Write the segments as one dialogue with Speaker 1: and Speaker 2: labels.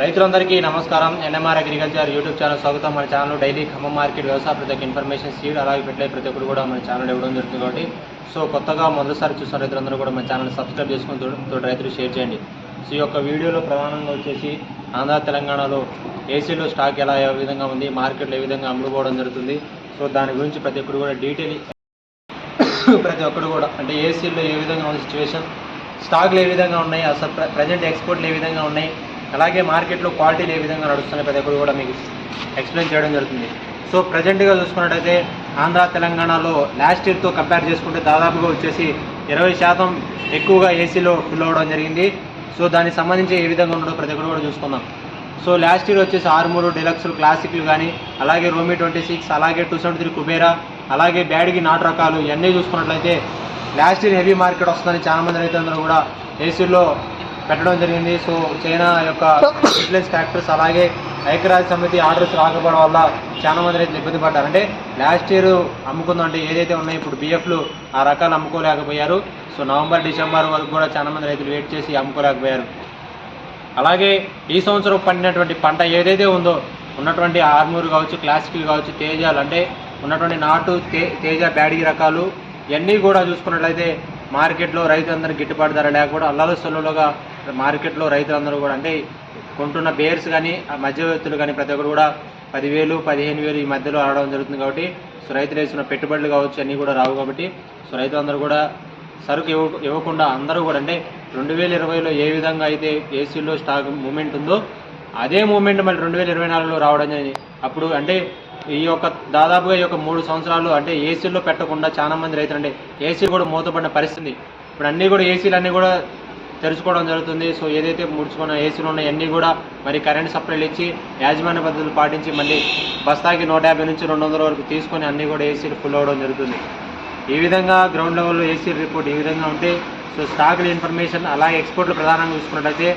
Speaker 1: రైతులందరికీ నమస్కారం. NMR agriculture YouTube channel స్వాగతం. మన ఛానల్ డైలీ ఖమ్మం మార్కెట్ వ్యవసాయ ప్రతి ఒక్క ఇన్ఫర్మేషన్ సీడ్ అలాగే పెట్టలే ప్రతి ఒక్కరు కూడా మన ఛానల్ ఇవ్వడం జరుగుతుంది కాబట్టి. సో కొత్తగా మొదటిసారి చూసిన రైతులందరూ కూడా మన ఛానల్ సబ్స్క్రైబ్ చేసుకుని తోటి రైతులు షేర్ చేయండి. సో ఈ యొక్క వీడియోలో ప్రధానంగా వచ్చేసి ఆంధ్ర తెలంగాణలో ఏసీలో స్టాక్ ఎలా ఏ విధంగా ఉంది మార్కెట్లో ఏ విధంగా అమ్ముకోవడం జరుగుతుంది. సో దాని గురించి ప్రతి ఒక్కరు కూడా డీటెయిల్ ప్రతి ఒక్కరు కూడా అంటే ఏసీలో ఏ విధంగా ఉంది సిచ్యువేషన్ స్టాక్లు ఏ విధంగా ఉన్నాయి అసలు ప్రజెంట్ ఎక్స్పోర్ట్లు ఏ విధంగా ఉన్నాయి అలాగే మార్కెట్లో క్వాలిటీలు ఏ విధంగా నడుస్తున్నాయి ప్రతి ఒక్కరు కూడా మీకు ఎక్స్ప్లెయిన్ చేయడం జరుగుతుంది. సో ప్రజెంట్గా చూసుకున్నట్టయితే ఆంధ్ర తెలంగాణలో లాస్ట్ ఇయర్తో కంపేర్ చేసుకుంటే దాదాపుగా వచ్చేసి ఇరవై శాతం ఎక్కువగా ఏసీలో ఫిల్ అవ్వడం జరిగింది. సో దానికి సంబంధించి ఏ విధంగా ఉండడో ప్రతి ఒక్కరు కూడా చూసుకుందాం. సో లాస్ట్ ఇయర్ వచ్చేసి ఆరుమూరు డిలక్స్లు క్లాసిక్లు కానీ అలాగే రోమి ట్వంటీ సిక్స్ అలాగే టూ సెవెంటీ త్రీ కుబేరా అలాగే బ్యాడ్కి నాటు రకాలు ఇవన్నీ చూసుకున్నట్లయితే లాస్ట్ ఇయర్ హెవీ మార్కెట్ వస్తుందని చాలామంది రైతులందరూ కూడా ఏసీలో పెట్టడం జరిగింది. సో చైనా యొక్క ఇన్ఫ్లుయెన్స్ ఫ్యాక్టర్స్ అలాగే ఐక్యరాజ్య సమితి ఆర్డర్స్ రాకపోవడం వల్ల చాలా మంది రైతులు ఇబ్బంది పడ్డారు. అంటే లాస్ట్ ఇయర్ అమ్ముకుందంటే ఏదైతే ఉన్నాయో ఇప్పుడు బిఎఫ్లు ఆ రకాలు అమ్ముకోలేకపోయారు. సో నవంబర్ డిసెంబర్ వరకు కూడా చాలా మంది రైతులు వెయిట్ చేసి అమ్ముకోలేకపోయారు. అలాగే ఈ సంవత్సరం పండినటువంటి పంట ఏదైతే ఉందో ఉన్నటువంటి ఆర్మూర్ కావచ్చు క్లాసికల్ కావచ్చు తేజాలు అంటే ఉన్నటువంటి నాటు తే తేజ బ్యాడిగి రకాలు ఇవన్నీ కూడా చూసుకున్నట్లయితే మార్కెట్లో రైతులందరూ గిట్టుబాటు ధర లేకపోవడం అల్లలు సొల్లులుగా మార్కెట్లో రైతులందరూ కూడా అంటే కొంటున్న బేర్స్ కానీ మధ్యవర్తులు కానీ ప్రతి ఒక్కరు కూడా పదివేలు పదిహేను వేలు ఈ మధ్యలో ఆడడం జరుగుతుంది కాబట్టి సో రైతులు వేసిన పెట్టుబడులు కావచ్చు అన్నీ కూడా రావు కాబట్టి సో రైతులందరూ కూడా సరుకు ఇవ్వ ఇవ్వకుండా అందరూ కూడా అంటే రెండు వేల ఇరవైలో ఏ విధంగా అయితే ఏసీలో స్టాక్ మూమెంట్ ఉందో అదే మూమెంట్ మళ్ళీ రెండు వేల ఇరవై నాలుగులో రావడం జరిగింది. అప్పుడు అంటే ఈ యొక్క దాదాపుగా ఈ యొక్క మూడు సంవత్సరాలు అంటే ఏసీలో పెట్టకుండా చాలా మంది రైతులు అంటే ఏసీ కూడా మూతపడిన పరిస్థితి. ఇప్పుడు అన్నీ కూడా ఏసీలు అన్నీ కూడా తెరుచుకోవడం జరుగుతుంది. సో ఏదైతే ముడుచుకున్న ఏసీలు ఉన్నాయో అన్నీ కూడా మరి కరెంట్ సప్లైలు ఇచ్చి యాజమాన్య పద్ధతులు పాటించి మళ్ళీ బస్తాకి నూట యాభై నుంచి రెండు వందల వరకు తీసుకొని అన్నీ కూడా ఏసీలు ఫుల్ అవ్వడం జరుగుతుంది. ఈ విధంగా గ్రౌండ్ లెవెల్లో ఏసీ రిపోర్ట్ ఈ విధంగా ఉంటే సో స్టాకుల ఇన్ఫర్మేషన్ అలాగే ఎక్స్పోర్ట్లు ప్రధానంగా చూసుకున్నట్టయితే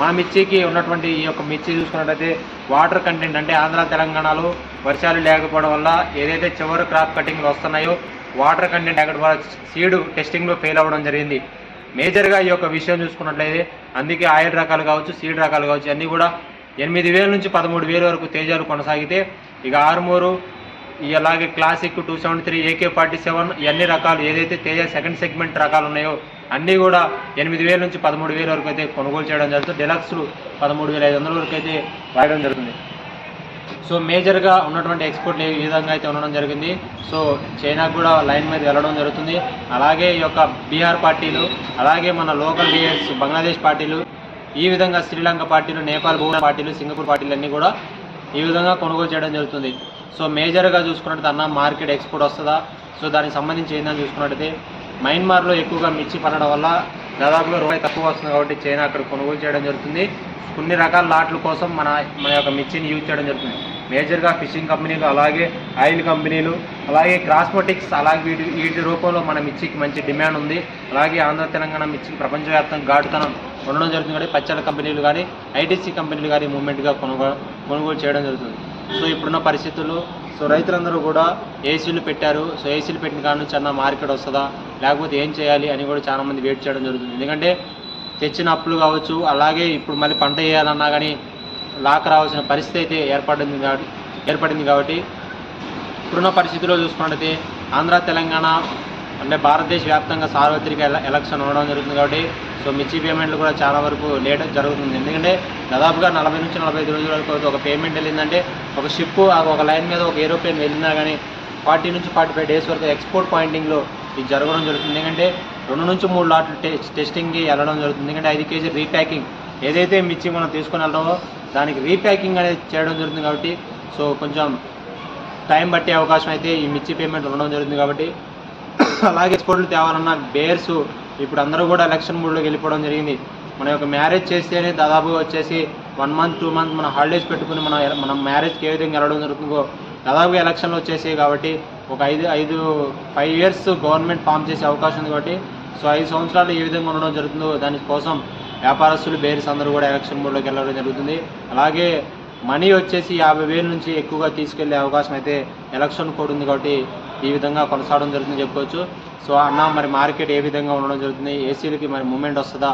Speaker 1: మా మిర్చికి ఉన్నటువంటి ఈ యొక్క మిర్చి చూసుకున్నట్టయితే వాటర్ కంటెంట్ అంటే ఆంధ్ర తెలంగాణలో వర్షాలు లేకపోవడం వల్ల ఏదైతే చివరి క్రాప్ కటింగ్లు వస్తున్నాయో వాటర్ కంటెంట్ ఎక్కడ సీడ్ టెస్టింగ్లో ఫెయిల్ అవ్వడం జరిగింది. మేజర్గా ఈ యొక్క విషయం చూసుకున్నట్లయితే అందుకే ఆయిల్ రకాలు కావచ్చు సీడ్ రకాలు కావచ్చు అన్నీ కూడా ఎనిమిది వేల నుంచి పదమూడు వేల వరకు తేజాలు కొనసాగితే ఇక ఆర్మూరు అలాగే classic two seventy three AK forty seven ఇవన్నీ రకాలు ఏదైతే తేజ సెకండ్ సెగ్మెంట్ రకాలు ఉన్నాయో అన్నీ కూడా ఎనిమిది వేల నుంచి పదమూడు వేల వరకు అయితే కొనుగోలు చేయడం జరుగుతుంది. డెలక్స్లు పదమూడు వేల ఐదు వందల వరకు అయితే వాడడం జరుగుతుంది. సో మేజర్గా ఉన్నటువంటి ఎక్స్పోర్ట్లు ఏ విధంగా అయితే ఉండడం జరిగింది సో చైనాకు కూడా లైన్ మీద వెళ్ళడం జరుగుతుంది. అలాగే ఈ యొక్క బీహార్ పార్టీలు అలాగే మన లోకల్ డిఎస్ బంగ్లాదేశ్ పార్టీలు ఈ విధంగా శ్రీలంక పార్టీలు నేపాల్ భూటాన్ పార్టీలు సింగపూర్ పార్టీలు అన్నీ కూడా ఈ విధంగా కొనుగోలు చేయడం జరుగుతుంది. సో మేజర్గా చూసుకున్నట్టు అన్న మార్కెట్ ఎక్స్పోర్ట్ వస్తుందా? సో దానికి సంబంధించి ఏందని చూసుకున్నట్టయితే మయన్మార్లో ఎక్కువగా మిర్చి పడడం వల్ల దాదాపుగా రూపాయి తక్కువ వస్తుంది కాబట్టి చైనా అక్కడ కొనుగోలు చేయడం జరుగుతుంది. కొన్ని రకాల లాట్ల కోసం మన మన యొక్క మిర్చిని యూజ్ చేయడం జరుగుతుంది. మేజర్గా ఫిషింగ్ కంపెనీలు అలాగే ఆయిల్ కంపెనీలు అలాగే క్రాస్మోటిక్స్ అలాగే వీటి వీటి రూపంలో మన మిర్చికి మంచి డిమాండ్ ఉంది. అలాగే ఆంధ్ర తెలంగాణ మిర్చికి ప్రపంచవ్యాప్తంగా ఘాటుతనం ఉండడం జరుగుతుంది కాబట్టి పచ్చళ్ళ కంపెనీలు కానీ ఐటీసీ కంపెనీలు కానీ మూమెంట్గా కొనుగోలు కొనుగోలు చేయడం జరుగుతుంది. సో ఇప్పుడున్న పరిస్థితుల్లో సో రైతులందరూ కూడా ఏసీలు పెట్టారు. సో ఏసీలు పెట్టిన కాడ నుంచి అన్న మార్కెట్ వస్తుందా? లేకపోతే ఏం చేయాలి అని కూడా చాలా మంది వెయిట్ చేయడం జరుగుతుంది. ఎందుకంటే తెచ్చిన అప్పులు కావచ్చు అలాగే ఇప్పుడు మళ్ళీ పంట వేయాలన్నా కానీ లాక్ రావాల్సిన పరిస్థితి అయితే ఏర్పడింది కాబట్టి ఏర్పడింది కాబట్టి ఇప్పుడున్న పరిస్థితిలో చూసుకున్నట్టయితే ఆంధ్ర తెలంగాణ అంటే భారతదేశ వ్యాప్తంగా సార్వత్రిక ఎలక్షన్ ఉండడం జరుగుతుంది కాబట్టి సో మిర్చి పేమెంట్లు కూడా చాలా వరకు లేట్ జరుగుతుంది. ఎందుకంటే దాదాపుగా నలభై నుంచి నలభై ఐదు రోజుల వరకు ఒక పేమెంట్ వెళ్ళిందంటే ఒక షిప్ ఒక లైన్ మీద ఒక ఏరోప్లేన్ వెళ్ళినా కానీ ఫార్టీ నుంచి ఫార్టీ ఫైవ్ డేస్ వరకు ఎక్స్పోర్ట్ పాయింటింగ్లో ఇది జరగడం జరుగుతుంది. ఎందుకంటే రెండు నుంచి మూడు లాట్లు టెస్టింగ్కి వెళ్ళడం జరుగుతుంది. ఎందుకంటే ఐదు కేజీ రీప్యాకింగ్ ఏదైతే మిర్చి మనం తీసుకుని వెళ్ళడమో దానికి రీప్యాకింగ్ అనేది చేయడం జరుగుతుంది కాబట్టి సో కొంచెం టైం పట్టే అవకాశం అయితే ఈ మిర్చి పేమెంట్ ఉండడం జరుగుతుంది కాబట్టి అలాగే ఎక్స్పోర్ట్లు తేవాలన్న బేర్స్ ఇప్పుడు అందరూ కూడా ఎలక్షన్ మూడ్లోకి వెళ్ళిపోవడం జరిగింది. మన యొక్క మ్యారేజ్ చేస్తేనే దాదాపుగా వచ్చేసి వన్ మంత్ టూ మంత్ మన హాలిడేస్ పెట్టుకుని మన మనం మ్యారేజ్కి ఏ విధంగా వెళ్ళడం జరుగుతుందో దాదాపుగా ఎలక్షన్లు వచ్చేసి కాబట్టి ఒక ఐదు ఐదు ఫైవ్ ఇయర్స్ గవర్నమెంట్ ఫామ్ చేసే అవకాశం ఉంది కాబట్టి సో ఐదు సంవత్సరాలు ఏ విధంగా ఉండడం జరుగుతుందో దానికోసం వ్యాపారస్తులు బేర్స్ అందరూ కూడా ఎలక్షన్ బోర్డులోకి వెళ్ళడం జరుగుతుంది. అలాగే మనీ వచ్చేసి యాభై వేల నుంచి ఎక్కువగా తీసుకెళ్ళే అవకాశం అయితే ఎలక్షన్ కోడ్ ఉంది కాబట్టి ఈ విధంగా కొనసాగడం జరుగుతుంది చెప్పుకోవచ్చు. సో అన్న మరి మార్కెట్ ఏ విధంగా ఉండడం జరుగుతుంది? ఏసీలకి మరి మూమెంట్ వస్తుందా?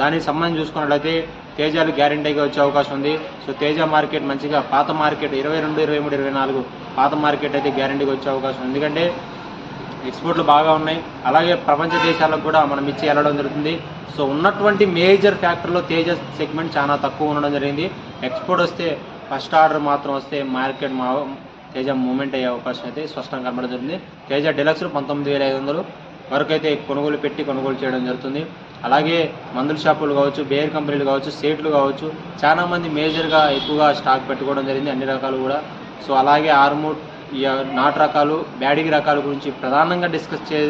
Speaker 1: దానికి సంబంధించి చూసుకున్నట్లయితే తేజాలు గ్యారంటీగా వచ్చే అవకాశం ఉంది. సో తేజ మార్కెట్ మంచిగా పాత మార్కెట్ ఇరవై రెండు ఇరవై మూడు ఇరవై నాలుగు పాత మార్కెట్ అయితే గ్యారంటీగా వచ్చే అవకాశం ఉంది. ఎందుకంటే ఎక్స్పోర్ట్లు బాగా ఉన్నాయి. అలాగే ప్రపంచ దేశాలకు కూడా మనం ఇచ్చి వెళ్ళడం జరుగుతుంది. సో ఉన్నటువంటి మేజర్ ఫ్యాక్టర్లో తేజ సెగ్మెంట్ చాలా తక్కువ ఉండడం జరిగింది. ఎక్స్పోర్ట్ వస్తే ఫస్ట్ ఆర్డర్ మాత్రం వస్తే మార్కెట్ మా తేజ మూమెంట్ అయ్యే అవకాశం అయితే స్పష్టంగా కనబడుతుంది. తేజ డెలక్స్ పంతొమ్మిది వేల ఐదు వందలు వరకు అయితే కొనుగోలు పెట్టి కొనుగోలు చేయడం జరుగుతుంది. అలాగే మందుల షాపులు కావచ్చు బేర్ కంపెనీలు కావచ్చు సేట్లు కావచ్చు చాలా మంది మేజర్గా ఎక్కువగా స్టాక్ పెట్టుకోవడం జరిగింది అన్ని రకాలు కూడా. సో అలాగే ఆర్మూట్ ఈ నాటు రకాలు బ్యాడింగ్ రకాల గురించి ప్రధానంగా డిస్కస్ చే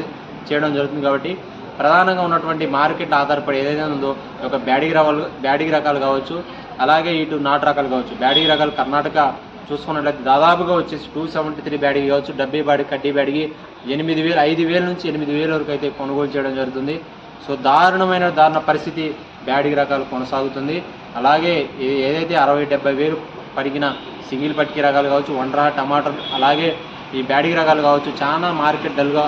Speaker 1: చేయడం జరుగుతుంది కాబట్టి ప్రధానంగా ఉన్నటువంటి మార్కెట్ ఆధారపడి ఏదైతే ఉందో ఒక బ్యాడింగ్ రకాలు బ్యాడింగ్ రకాలు కావచ్చు అలాగే ఇటు నాటు రకాలు కావచ్చు బ్యాడింగ్ రకాలు కర్ణాటక చూసుకున్నట్లయితే దాదాపుగా వచ్చేసి టూ సెవెంటీ త్రీ బ్యాడిగి కావచ్చు డబ్బీ బ్యాడ్ కడ్డీ బ్యాడ్కి ఎనిమిది వేలు ఐదు వేల నుంచి ఎనిమిది వేల వరకు అయితే కొనుగోలు చేయడం జరుగుతుంది. సో దారుణమైన దారుణ పరిస్థితి బ్యాడిగి రకాలు కొనసాగుతుంది. అలాగే ఏదైతే అరవై డెబ్బై వేలు పడిగిన సింగిల్ పట్టికి రకాలు కావచ్చు వండ్రా టమాటర్ అలాగే ఈ బ్యాడిగి రకాలు కావచ్చు చాలా మార్కెట్ డల్గా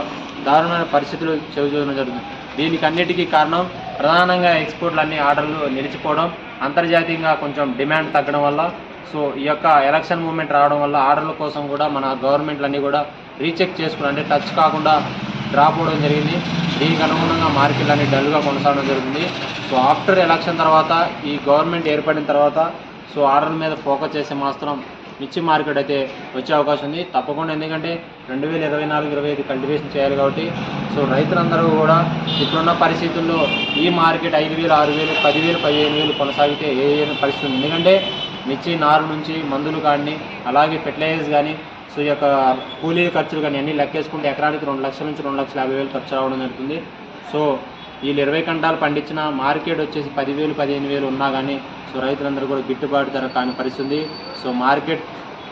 Speaker 1: దారుణమైన పరిస్థితులు చెవిచూడడం జరుగుతుంది. దీనికి అన్నిటికీ కారణం ప్రధానంగా ఎక్స్పోర్ట్లు అన్ని ఆర్డర్లు నిలిచిపోవడం అంతర్జాతీయంగా కొంచెం డిమాండ్ తగ్గడం వల్ల సో ఈ యొక్క ఎలక్షన్ మూమెంట్ రావడం వల్ల ఆర్డర్ల కోసం కూడా మన గవర్నమెంట్లన్నీ కూడా రీచెక్ చేసుకుని అంటే టచ్ కాకుండా డ్రాప్ అవడం జరిగింది. దీనికి అనుగుణంగా మార్కెట్లు అన్ని డల్గా కొనసాగడం జరిగింది సో ఆఫ్టర్ ఎలక్షన్ తర్వాత ఈ గవర్నమెంట్ ఏర్పడిన తర్వాత సో ఆర్డర్ మీద ఫోకస్ చేసే మాత్రం మిర్చి మార్కెట్ అయితే వచ్చే అవకాశం ఉంది. తప్పకుండా ఎందుకంటే రెండు వేల ఇరవై నాలుగు ఇరవై ఐదు కల్టివేషన్ చేయాలి కాబట్టి సో రైతులందరూ కూడా ఇప్పుడున్న పరిస్థితుల్లో ఈ మార్కెట్ ఐదు వేలు ఆరు వేలు పదివేలు పదిహేను వేలు కొనసాగితే ఏ ఏ పరిస్థితి ఉంది? ఎందుకంటే మిర్చి నారు నుంచి మందులు కానీ అలాగే ఫెర్టిలైజర్స్ కానీ సో ఈ యొక్క కూలీ ఖర్చులు కానీ అన్నీ లెక్కేసుకుంటే ఎకరానికి రెండు లక్షల నుంచి రెండు లక్షల యాభై వేలు ఖర్చు రావడం జరుగుతుంది. సో వీళ్ళు ఇరవై కంటాలు పండించిన మార్కెట్ వచ్చేసి పదివేలు పదిహేను వేలు ఉన్నా కానీ సో రైతులందరూ కూడా గిట్టుబాటు ధర కాని పరిస్థితుంది సో మార్కెట్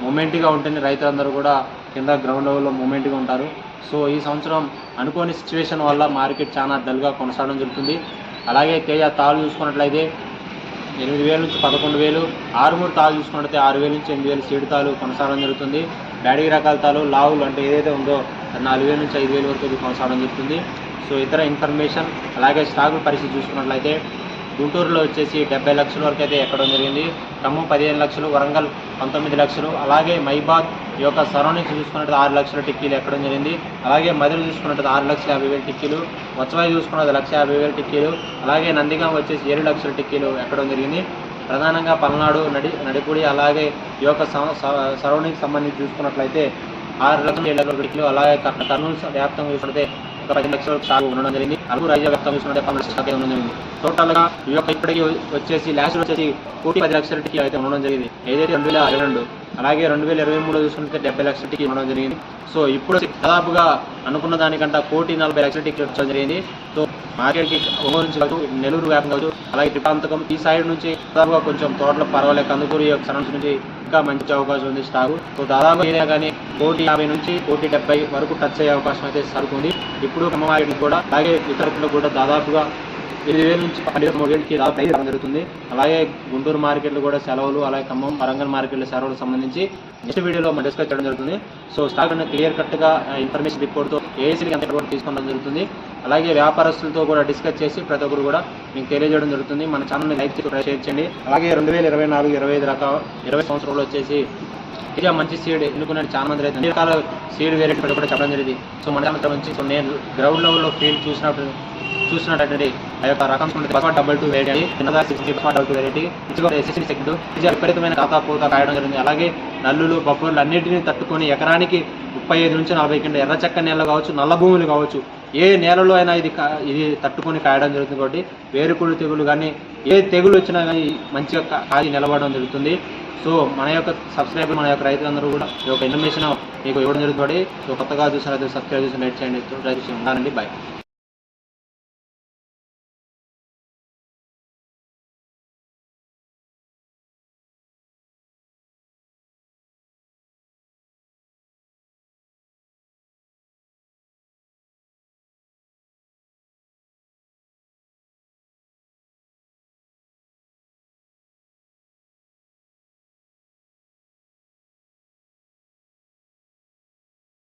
Speaker 1: మూమెంట్గా ఉంటేనే రైతులందరూ కూడా కింద గ్రౌండ్ లెవెల్లో మూమెంట్గా ఉంటారు. సో ఈ సంవత్సరం అనుకోని సిచ్యువేషన్ వల్ల మార్కెట్ చాలా డల్గా కొనసాగడం జరుగుతుంది. అలాగే తేజ తాళ్ళు చూసుకున్నట్లయితే ఎనిమిది వేల నుంచి పదకొండు వేలు. ఆరుమూరు తాలు చూసుకున్నట్లయితే ఆరు వేల నుంచి ఎనిమిది వేలు సీడ్ తాళ్ళు కొనసాగడం జరుగుతుంది. బ్యాడీ రకాల తాలు లావులు అంటే ఏదైతే ఉందో నాలుగు వేల నుంచి ఐదు వేల వరకు ఇది కొనసాగడం జరుగుతుంది. సో ఇతర ఇన్ఫర్మేషన్ అలాగే స్టాకుల పరిస్థితి చూసుకున్నట్లయితే గుంటూరులో వచ్చేసి డెబ్బై లక్షల వరకు అయితే ఎక్కడం జరిగింది. ఖమ్మం పదిహేను లక్షలు వరంగల్ పంతొమ్మిది లక్షలు అలాగే మైబాద్ ఈ యొక్క సరౌండింగ్స్ చూసుకున్నట్టు ఆరు లక్షల టిక్కీలు ఎక్కడం జరిగింది. అలాగే మదిలి చూసుకున్నట్టు ఆరు లక్షల యాభై వేల టిక్కీలు వచ్చవాయి చూసుకున్నది లక్ష యాభై వేల టిక్కీలు అలాగే నందిగాం వచ్చేసి ఏడు లక్షల టిక్కీలు ఎక్కడం జరిగింది. ప్రధానంగా పల్నాడు నడి నడిపూడి అలాగే ఈ యొక్క సరౌండింగ్ సంబంధించి చూసుకున్నట్లయితే ఆరు లక్షల ఏడు లక్షల టిక్కీలు అలాగే కర్నూలు వ్యాప్తంగా చూసుకుంటే ఒక పది లక్షల స్టాక్ ఉండడం జరిగింది. అరకు రైల్వే వ్యాప్తంగా చూసుకుంటే పన్నెండు లక్షల అయితే ఉండడం జరిగింది. టోటల్గా ఈ యొక్క ఇప్పటికి వచ్చేసి లాస్ట్ వచ్చేసి కోటి పది లక్షల టిక్కీ అయితే ఉండడం జరిగింది. ఏదైతే రెండు వేల ఇరవై రెండు అలాగే రెండు వేల ఇరవై మూడు చూసుకుంటే డెబ్బై లక్షల టికెట్ ఇవ్వడం జరిగింది. సో ఇప్పుడు దాదాపుగా అనుకున్న దానికంటే కోటి నలభై లక్షల టికెట్ ఇవ్వడం జరిగింది. సో మార్కెట్కి ఒంగోలు నుంచి కావచ్చు నెల్లూరు వ్యాపం కావచ్చు అలాగే త్రిపాంతకం ఈ సైడ్ నుంచి దాదాపుగా కొంచెం తోటలు పర్వాలేదు. కందుకూరు ఈ యొక్క సరౌండ్స్ నుంచి ఇంకా మంచి అవకాశం ఉంది స్టాకు. సో దాదాపు ఏదైనా కానీ కోటి యాభై నుంచి కోటి డెబ్బై వరకు టచ్ అయ్యే అవకాశం అయితే సరుకుంది ఇప్పుడు ఖమ్మం మార్కెట్ కూడా అలాగే ఇతరులకు కూడా దాదాపుగా ఎనిమిది వేల నుంచి పన్నెండు మూడు వేలకి ప్రైస్ రావడం జరుగుతుంది. అలాగే గుంటూరు మార్కెట్లో కూడా సెలవులు అలాగే ఖమ్మం వరంగల్ మార్కెట్లో సెలవులకు సంబంధించి నెక్స్ట్ వీడియోలో మనం డిస్కస్ చేయడం జరుగుతుంది. సో స్టాక్ అనేది క్లియర్ కట్గా ఇన్ఫర్మేషన్ రిపోర్ట్తో ఏసీకి ఎంత కూడా తీసుకోవడం జరుగుతుంది. అలాగే వ్యాపారస్తులతో కూడా డిస్కస్ చేసి ప్రతి ఒక్కరు కూడా మీకు తెలియజేయడం జరుగుతుంది. మన ఛానల్ని లైక్ చేసి షేర్ చేయండి. అలాగే రెండు వేల ఇరవై నాలుగు ఇరవై ఐదు రకాల ఇరవై సంవత్సరంలో వచ్చేసి ఇది మంచి సీడ్ ఎన్నుకున్న చాలా మంది రైతులు అన్ని రకాల సీడ్ వేరే కూడా చెప్పడం జరిగింది. సో మన మంచి సో నేను గ్రౌండ్ లెవెల్లో ఫీల్డ్ చూసినప్పుడు చూసినట్టయితే ఆ యొక్క రకం డబల్ టూ వెరైటీ చిన్నదా sixty double two variety SSC ఇది విపరీతమైన ఖాతా పూత కాయడం జరిగింది. అలాగే నల్లులు బొబ్బర్లు అన్నింటినీ తట్టుకొని ఎకరానికి ముప్పై ఐదు నుంచి నలభై కింద ఎర్ర చెక్క నేల కావచ్చు నల్ల భూములు కావచ్చు ఏ నేలలో అయినా ఇది ఇది తట్టుకొని కాయడం జరుగుతుంది కాబట్టి వేరుకుడు తెగులు కానీ ఏ తెగులు వచ్చినా కానీ మంచిగా కాగి నిలబడడం జరుగుతుంది. సో మన యొక్క సబ్స్క్రైబర్ మన యొక్క రైతులందరూ కూడా ఈ యొక్క ఇన్ఫర్మేషన్ మీకు ఇవ్వడం జరుగుతుంది సో కొత్తగా చూసిన రైతులు సబ్స్క్రైబ్ చేసి లైట్ చేయండి. రైతు ఉండాలండి. బాయ్